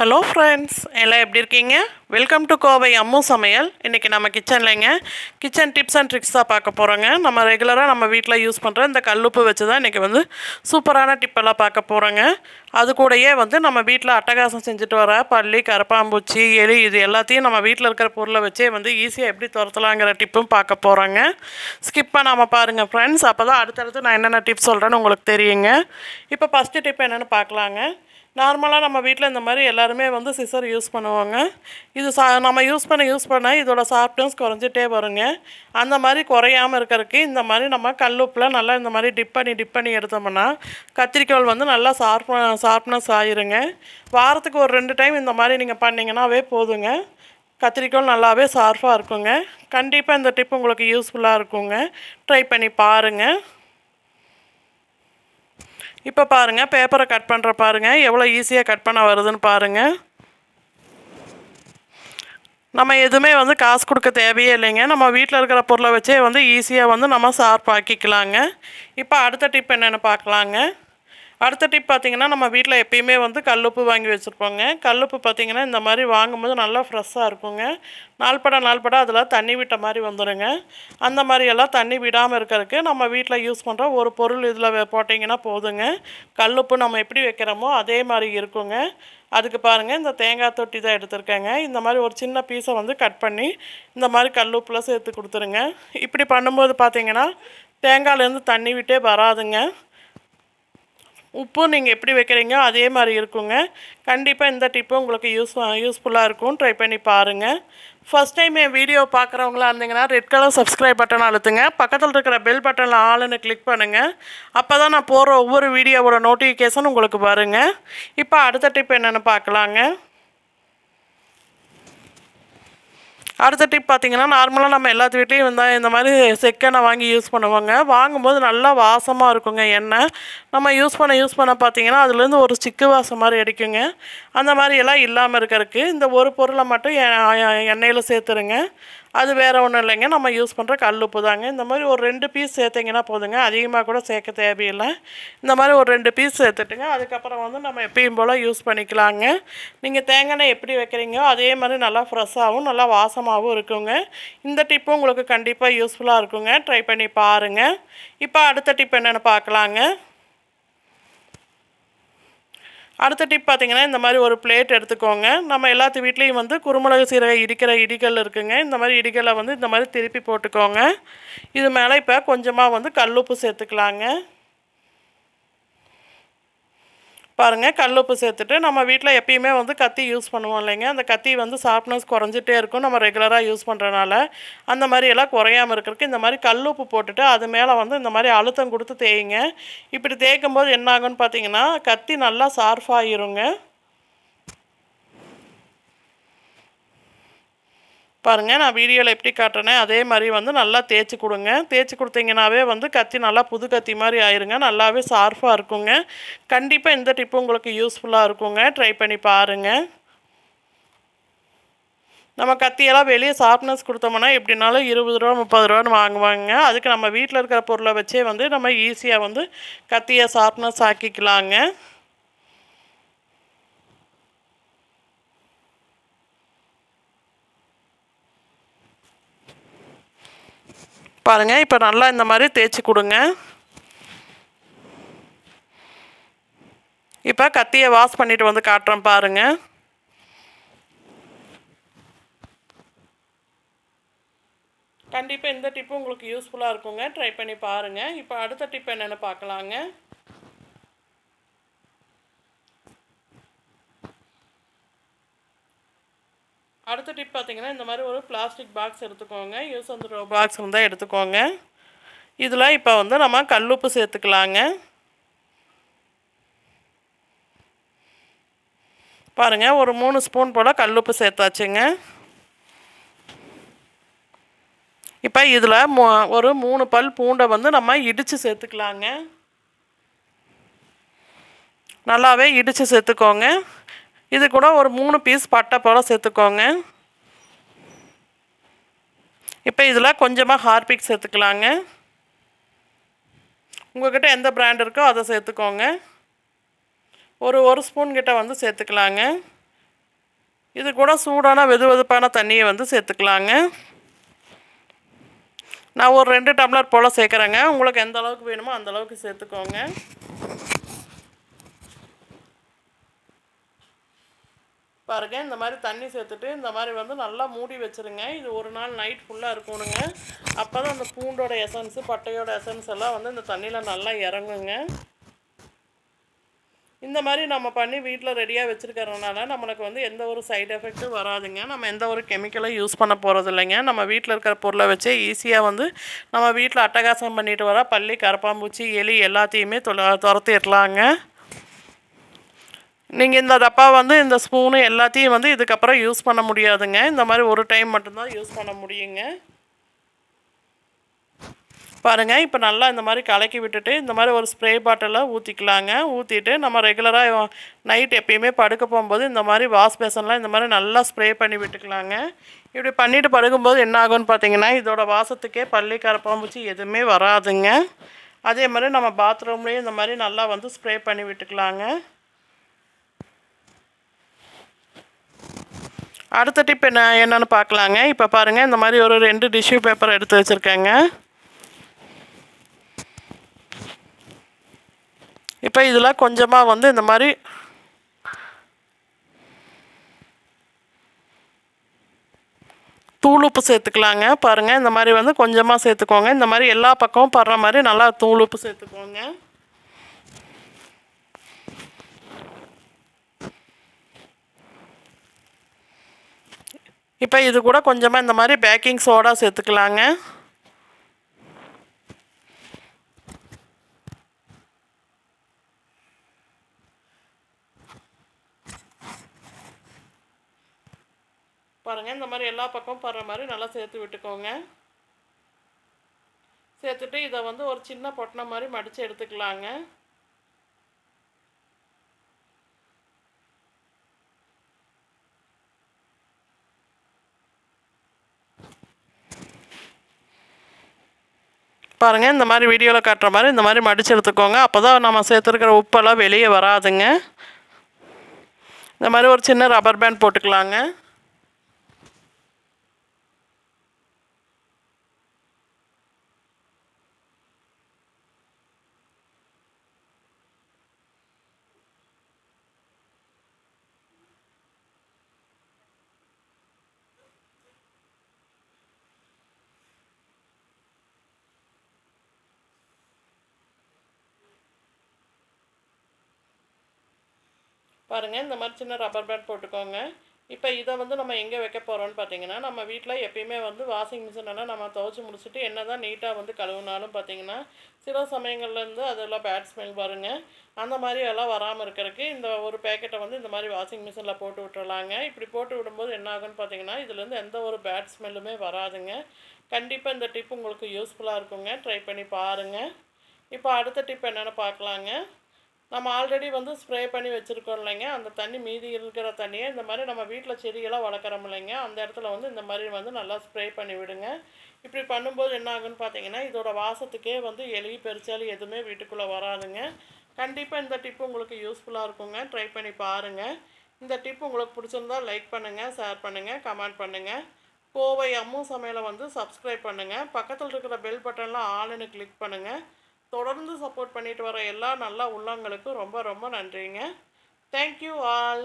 Hello friends எல்லாம் எப்படி இருக்கீங்க? வெல்கம் டு கோவை அம்மு சமையல். இன்றைக்கி நம்ம கிச்சன்லேங்க கிச்சன் டிப்ஸ் அண்ட் ட்ரிக்ஸ் தான் பார்க்க போகிறோங்க நம்ம ரெகுலராக நம்ம வீட்டில் யூஸ் பண்ணுற இந்த கல்லுப்பு வச்சு தான் இன்றைக்கி வந்து சூப்பரான டிப்பெல்லாம் பார்க்க போகிறோங்க அது கூடயே வந்து நம்ம வீட்டில் அட்டகாசம் செஞ்சுட்டு வர பள்ளி கரப்பாம்பூச்சி எலி இது எல்லாத்தையும் நம்ம வீட்டில் இருக்கிற பொருளை வச்சே வந்து ஈஸியாக எப்படி துரத்தலாங்கிற டிப்பும் பார்க்க போகிறோங்க ஸ்கிப் பண்ணாமல் பாருங்கள் ஃப்ரெண்ட்ஸ் அப்போ தான் அடுத்தடுத்து நான் என்னென்ன டிப்ஸ் சொல்கிறேன்னு உங்களுக்கு தெரியுங்க. இப்போ ஃபஸ்ட்டு டிப் என்னென்னு பார்க்கலாங்க. நார்மலாக நம்ம வீட்டில் இந்த மாதிரி எல்லாருமே வந்து சிசர் யூஸ் பண்ணுவாங்க. இது சா நம்ம யூஸ் பண்ண யூஸ் பண்ண இதோட சாஃப்ட்னஸ் குறைஞ்சிட்டே வருங்க. அந்த மாதிரி குறையாமல் இருக்கிறதுக்கு இந்த மாதிரி நம்ம கல்லுப்பில் நல்லா இந்த மாதிரி டிப் பண்ணி டிப் பண்ணி எடுத்தோம்னா கத்திரிக்கோல் வந்து நல்லா சார்ப் ஷார்ப்னஸ் ஆயிருங்க. வாரத்துக்கு ஒரு ரெண்டு டைம் இந்த மாதிரி நீங்கள் பண்ணிங்கன்னாவே போதுங்க. கத்திரிக்கோல் நல்லாவே ஷார்ப்பாக இருக்குங்க. கண்டிப்பாக இந்த டிப் உங்களுக்கு யூஸ்ஃபுல்லாக இருக்குங்க. ட்ரை பண்ணி பாருங்கள் இப்போ பாருங்கள் பேப்பரை கட் பண்ணுற பாருங்கள் எவ்வளோ ஈஸியாக கட் பண்ண வருதுன்னு பாருங்கள் நம்ம எதுவுமே வந்து காசு கொடுக்க தேவையே இல்லைங்க. நம்ம வீட்டில் இருக்கிற பொருளை வச்சே வந்து ஈஸியாக வந்து நம்ம ஷார்ப் ஆக்கிக்கலாங்க. இப்போ அடுத்த டிப் என்னென்னு பார்க்கலாங்க. அடுத்த டிப் பார்த்திங்கன்னா நம்ம வீட்டில் எப்பயுமே வந்து கல்லுப்பு வாங்கி வச்சுருப்போங்க. கல்லுப்பு பார்த்திங்கன்னா இந்த மாதிரி வாங்கும்போது நல்லா ஃப்ரெஷ்ஷாக இருக்குங்க. நாள்பட நாள்பட அதில் தண்ணி விட்ட மாதிரி வந்துடுங்க அந்த மாதிரியெல்லாம் தண்ணி விடாமல் இருக்கிறதுக்கு நம்ம வீட்டில் யூஸ் பண்ணுற ஒரு பொருள் இதில் போட்டிங்கன்னா போதுங்க. கல்லுப்பு நம்ம எப்படி வைக்கிறோமோ அதே மாதிரி இருக்குங்க. அதுக்கு பாருங்கள் இந்த தேங்காய் தொட்டி தான் எடுத்திருக்கேங்க. இந்த மாதிரி ஒரு சின்ன பீஸை வந்து கட் பண்ணி இந்த மாதிரி கல்லுப்பில் சேர்த்து கொடுத்துருங்க. இப்படி பண்ணும்போது பார்த்திங்கன்னா தேங்காயிலேருந்து தண்ணி விட்டே வராதுங்க. உப்பு நீங்கள் எப்படி வைக்கிறீங்க அதே மாதிரி இருக்குங்க. கண்டிப்பாக இந்த டிப்பு உங்களுக்கு யூஸ் யூஸ்ஃபுல்லாக இருக்கும். ட்ரை பண்ணி பாருங்கள் ஃபஸ்ட் டைம் என் வீடியோ பார்க்குறவங்களா இருந்தீங்கன்னா ரெட் கலர் சப்ஸ்கிரைப் பட்டன் அழுத்துங்க. பக்கத்தில் இருக்கிற பெல் பட்டனில் ஆளுன்னு கிளிக் பண்ணுங்கள் அப்போ தான் நான் போகிற ஒவ்வொரு வீடியோவோட நோட்டிஃபிகேஷன் உங்களுக்கு வருங்க. இப்போ அடுத்த டிப் என்னென்னு பார்க்கலாங்க. அடுத்த டிப் பார்த்தீங்கன்னா நார்மலாக நம்ம எல்லாத்து வீட்லேயும் இருந்தால் இந்த மாதிரி செக்கெண்ணெய் வாங்கி யூஸ் பண்ணுவாங்க. வாங்கும்போது நல்லா வாசமாக இருக்குங்க எண்ணெய். நம்ம யூஸ் பண்ண யூஸ் பண்ண பார்த்தீங்கன்னா அதுலேருந்து ஒரு சிக்கு வாசம் மாதிரி அடிக்குங்க. அந்த மாதிரி எல்லாம் இல்லாமல் இருக்கிறதுக்கு இந்த ஒரு பொருளை மட்டும் எண்ணெயில் சேர்த்துருங்க. அது வேறு ஒன்றும் இல்லைங்க. நம்ம யூஸ் பண்ணுற கல் உப்பு தாங்க. இந்த மாதிரி ஒரு ரெண்டு பீஸ் சேர்த்திங்கன்னா போதுங்க. அதிகமாக கூட சேர்க்க தேவையில்லை. இந்த மாதிரி ஒரு ரெண்டு பீஸ் சேர்த்துட்டுங்க. அதுக்கப்புறம் வந்து நம்ம எப்பயும் போல் யூஸ் பண்ணிக்கலாங்க. நீங்கள் தேங்காய் எப்படி வைக்கிறீங்களோ அதே மாதிரி நல்லா ஃப்ரெஷ்ஷாகவும் நல்லா வாசமாகவும் இருக்குங்க. இந்த டிப்பும் உங்களுக்கு கண்டிப்பாக யூஸ்ஃபுல்லாக இருக்குங்க. ட்ரை பண்ணி பாருங்கள் இப்போ அடுத்த டிப் என்னென்னு பார்க்கலாங்க. அடுத்த டிப் பார்த்திங்கன்னா இந்த மாதிரி ஒரு பிளேட் எடுத்துக்கோங்க. நம்ம எல்லாத்து வீட்லேயும் வந்து குருமிளகு சீரக இடிக்கிற இடிகள் இருக்குங்க. இந்த மாதிரி இடிகளை வந்து இந்த மாதிரி திருப்பி போட்டுக்கோங்க. இது மேலே இப்போ கொஞ்சமாக வந்து கல்லுப்பு சேர்த்துக்கலாங்க. பாருங்கள் கல் உப்பு சேர்த்துட்டு நம்ம வீட்டில் எப்பயுமே வந்து கத்தி யூஸ் பண்ணுவோம் இல்லைங்க. அந்த கத்தி வந்து ஷார்ப்னஸ் குறைஞ்சிட்டே இருக்கும். நம்ம ரெகுலராக யூஸ் பண்ணுறனால அந்த மாதிரி எல்லாம் குறையாமல் இருக்கிறதுக்கு இந்த மாதிரி கல் உப்பு போட்டுட்டு அது மேலே வந்து இந்த மாதிரி அழுத்தம் கொடுத்து தேயுங்க. இப்படி தேய்க்கும் போது என்ன ஆகும்னு பார்த்தீங்கன்னா கத்தி நல்லா ஷார்ஃபாகிருங்க பாருங்கள் நான் வீடியோவில் எப்படி காட்டுறேனே அதே மாதிரி வந்து நல்லா தேய்ச்சி கொடுங்க. தேய்ச்சி கொடுத்தீங்கனாவே வந்து கத்தி நல்லா புது கத்தி மாதிரி ஆயிருங்க. நல்லாவே ஷார்ஃபாக இருக்குங்க. கண்டிப்பாக இந்த டிப்பு உங்களுக்கு யூஸ்ஃபுல்லாக இருக்குங்க. ட்ரை பண்ணி பாருங்கள் நம்ம கத்தியெல்லாம் வெளியே ஷார்ப்னஸ் கொடுத்தோம்னா எப்படினாலும் இருபது ரூபா முப்பது ரூபான்னு வாங்குவாங்க. அதுக்கு நம்ம வீட்டில் இருக்கிற பொருளை வச்சே வந்து நம்ம ஈஸியாக வந்து கத்தியை ஷார்ப்னஸ் ஆக்கிக்கலாங்க. பாருங்கள் இப்போ நல்லா இந்த மாதிரி தேய்ச்சி கொடுங்க. இப்போ கத்தியை வாஷ் பண்ணிவிட்டு வந்து காட்டுறேன் பாருங்கள் கண்டிப்பாக இந்த டிப்பு உங்களுக்கு யூஸ்ஃபுல்லாக இருக்குங்க. ட்ரை பண்ணி பாருங்கள் இப்போ அடுத்த டிப் என்னென்னு பார்க்கலாங்க. அடுத்த டிப் பார்த்தீங்கன்னா இந்த மாதிரி ஒரு பிளாஸ்டிக் பாக்ஸ் எடுத்துக்கோங்க. யூஸ் வந்து பாக்ஸ் இருந்தால் எடுத்துக்கோங்க. இதில் இப்போ வந்து நம்ம கல்லுப்பு சேர்த்துக்கலாங்க. பாருங்கள் ஒரு மூணு ஸ்பூன் போல் கல்லுப்பு சேர்த்தாச்சுங்க. இப்போ இதில் மூ ஒரு மூணு பல் பூண்டை வந்து நம்ம இடித்து சேர்த்துக்கலாங்க. நல்லாவே இடித்து சேர்த்துக்கோங்க. இது கூட ஒரு மூணு பீஸ் பட்டை போல் சேர்த்துக்கோங்க. இப்போ இதில் கொஞ்சமாக ஹார்பிக் சேர்த்துக்கலாங்க. உங்கள்கிட்ட எந்த பிராண்ட் இருக்கோ அதை சேர்த்துக்கோங்க. ஒரு ஒரு ஸ்பூன் கிட்ட வந்து சேர்த்துக்கலாங்க. இது கூட சூடான வெது வெதுப்பான தண்ணியை வந்து சேர்த்துக்கலாங்க. நான் ஒரு ரெண்டு டம்ளர் போல் சேர்க்குறேங்க. உங்களுக்கு எந்த அளவுக்கு வேணுமோ அந்த அளவுக்கு சேர்த்துக்கோங்க. பாருங்க இந்த மாதிரி தண்ணி சேர்த்துட்டு இந்த மாதிரி வந்து நல்லா மூடி வச்சுருங்க. இது ஒரு நாள் நைட் ஃபுல்லாக இருக்கணுங்க. அப்போ தான் அந்த பூண்டோட எசன்ஸு பட்டையோட எசன்ஸ் எல்லாம் வந்து இந்த தண்ணியில் நல்லா இறங்குங்க. இந்த மாதிரி நம்ம பண்ணி வீட்டில் ரெடியாக வச்சுருக்கறதுனால நம்மளுக்கு வந்து எந்த ஒரு சைடு எஃபெக்ட்டும் வராதுங்க. நம்ம எந்த ஒரு கெமிக்கலும் யூஸ் பண்ண போகிறது இல்லைங்க. நம்ம வீட்டில் இருக்கிற பொருளை வச்சே ஈஸியாக வந்து நம்ம வீட்டில் அட்டகாசம் பண்ணிட்டு வர பள்ளி கரப்பாம்பூச்சி எலி எல்லாத்தையுமே தொல துரத்திடலாங்க. நீங்கள் இந்த டப்பா வந்து இந்த ஸ்பூனு எல்லாத்தையும் வந்து இதுக்கப்புறம் யூஸ் பண்ண முடியாதுங்க. இந்த மாதிரி ஒரு டைம் மட்டும்தான் யூஸ் பண்ண முடியுங்க. பாருங்கள் இப்போ நல்லா இந்த மாதிரி கலக்கி விட்டுட்டு இந்த மாதிரி ஒரு ஸ்ப்ரே பாட்டிலில் ஊற்றிக்கலாங்க ஊற்றிட்டு நம்ம ரெகுலராக நைட் எப்பயுமே படுக்க போகும்போது இந்த மாதிரி வாஷ் பேசன்லாம் இந்த மாதிரி நல்லா ஸ்ப்ரே பண்ணி விட்டுக்கலாங்க. இப்படி பண்ணிவிட்டு படுக்கும்போது என்ன ஆகும்னு பார்த்தீங்கன்னா இதோட வாசத்துக்கே பள்ளி கரப்பாம்பூச்சி எதுவுமே வராதுங்க. அதே மாதிரி நம்ம பாத்ரூம்லேயும் இந்த மாதிரி நல்லா வந்து ஸ்ப்ரே பண்ணி விட்டுக்கலாங்க. அடுத்த டிப் என்ன என்னென்னு பார்க்கலாங்க. இப்போ பாருங்கள் இந்த மாதிரி ஒரு ரெண்டு டிஷ்யூ பேப்பர் எடுத்து வச்சுருக்கேங்க. இப்போ இதில் கொஞ்சமாக வந்து இந்த மாதிரி தூளுப்பு சேர்த்துக்கலாங்க. பாருங்கள் இந்த மாதிரி வந்து கொஞ்சமாக சேர்த்துக்கோங்க. இந்த மாதிரி எல்லா பக்கமும் படுற மாதிரி நல்லா தூளுப்பு சேர்த்துக்கோங்க. இப்போ இது கூட கொஞ்சமாக இந்த மாதிரி பேக்கிங் சோடா சேர்த்துக்கலாங்க. பாருங்கள் இந்த மாதிரி எல்லா பக்கமும் படுற மாதிரி நல்லா சேர்த்து விட்டுக்கோங்க. சேர்த்துட்டு இதை வந்து ஒரு சின்ன பொட்டின மாதிரி மடித்து எடுத்துக்கலாங்க. பாருங்கள் இந்த மாதிரி வீடியோவில் காட்டுற மாதிரி இந்த மாதிரி மடித்து எடுத்துக்கோங்க. அப்போ தான் நம்ம சேர்த்துருக்கிற உப்பெல்லாம் வெளியே வராதுங்க. இந்த மாதிரி ஒரு சின்ன ரப்பர் பேண்ட் போட்டுக்கலாங்க. பாருங்கள் இந்த மாதிரி சின்ன ரப்பர் பேண்ட் போட்டுக்கோங்க. இப்போ இதை வந்து நம்ம எங்கே வைக்க போகிறோம்னு பார்த்தீங்கன்னா நம்ம வீட்டில் எப்பயுமே வந்து வாஷிங் மிஷினெல்லாம் நம்ம துவச்சி முடிச்சுட்டு என்ன தான் நீட்டாக வந்து கழுவுனாலும் பார்த்தீங்கன்னா சில சமயங்கள்லேருந்து அதெல்லாம் பேட் ஸ்மெல் வருங்க அந்த மாதிரி எல்லாம் வராமல் இருக்கிறதுக்கு இந்த ஒரு பேக்கெட்டை வந்து இந்த மாதிரி வாஷிங் மிஷினில் போட்டு விட்டுறலாங்க. இப்படி போட்டு விடும்போது என்ன ஆகுன்னு பார்த்தீங்கன்னா இதுலேருந்து எந்த ஒரு பேட் ஸ்மெல்லுமே வராதுங்க. கண்டிப்பாக இந்த டிப் உங்களுக்கு யூஸ்ஃபுல்லாக இருக்குங்க. ட்ரை பண்ணி பாருங்கள் இப்போ அடுத்த டிப் என்னென்னு பார்க்கலாங்க நம்ம ஆல்ரெடி வந்து ஸ்ப்ரே பண்ணி வச்சுருக்கோம் இல்லைங்க. அந்த தண்ணி மீதி இருக்கிற தண்ணியை இந்த மாதிரி நம்ம வீட்டில் செடியெல்லாம் வளர்க்குறோம் இல்லைங்க. அந்த இடத்துல வந்து இந்த மாதிரி வந்து நல்லா ஸ்ப்ரே பண்ணி விடுங்க. இப்படி பண்ணும்போது என்ன ஆகுன்னு பார்த்தீங்கன்னா இதோட வாசத்துக்கே வந்து எலி பெருச்சாலி எதுவுமே வீட்டுக்குள்ளே வராதுங்க. கண்டிப்பாக இந்த டிப்பு உங்களுக்கு யூஸ்ஃபுல்லாக இருக்குங்க. ட்ரை பண்ணி பாருங்கள் இந்த டிப் உங்களுக்கு பிடிச்சிருந்தா லைக் பண்ணுங்கள் ஷேர் பண்ணுங்கள் கமெண்ட் பண்ணுங்கள் கோவை அம்மு சமையலை வந்து சப்ஸ்கிரைப் பண்ணுங்கள் பக்கத்தில் இருக்கிற பெல் பட்டனில் ஆளுன்னு கிளிக் பண்ணுங்கள் தொடர்ந்து சப்போர்ட் பண்ணிட்டு வர எல்லா நல்ல உள்ளங்களுக்கும் ரொம்ப ரொம்ப நன்றிங்க. Thank you all